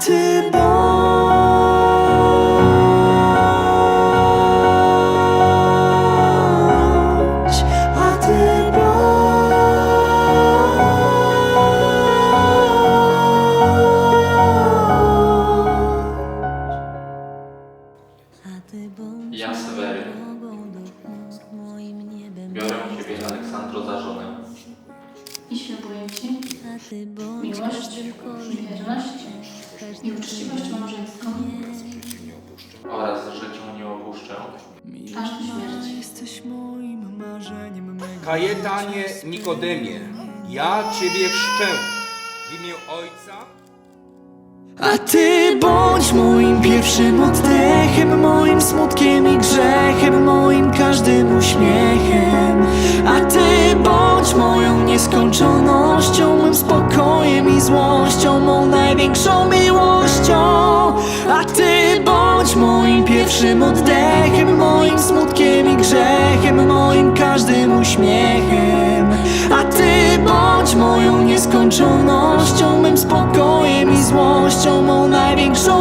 A ty bądź, a ty bądź. Ja, Sewery, moim niebem, biorę Ciebie, Aleksandro, za żonę. I ślubuję Ci a ty bądź miłość, każdym kolejnym wierność i uczciwość małżeńską. oraz, że Cię nie opuszczę. Aż do śmierci. Jesteś moim marzeniem, mego Kajetanie Nikodemie, ja Ciebie chrzczę w imię Ojca. A ty bądź moim pierwszym oddechem, moim smutkiem i grzechem, moim każdym uśmiechem. A ty bądź moją nieskończonością, mym spokojem i złością, największą miłością. A ty bądź moim pierwszym oddechem, moim smutkiem i grzechem, moim każdym uśmiechem. A ty bądź moją nieskończonością, mym spokojem i złością, mą największą.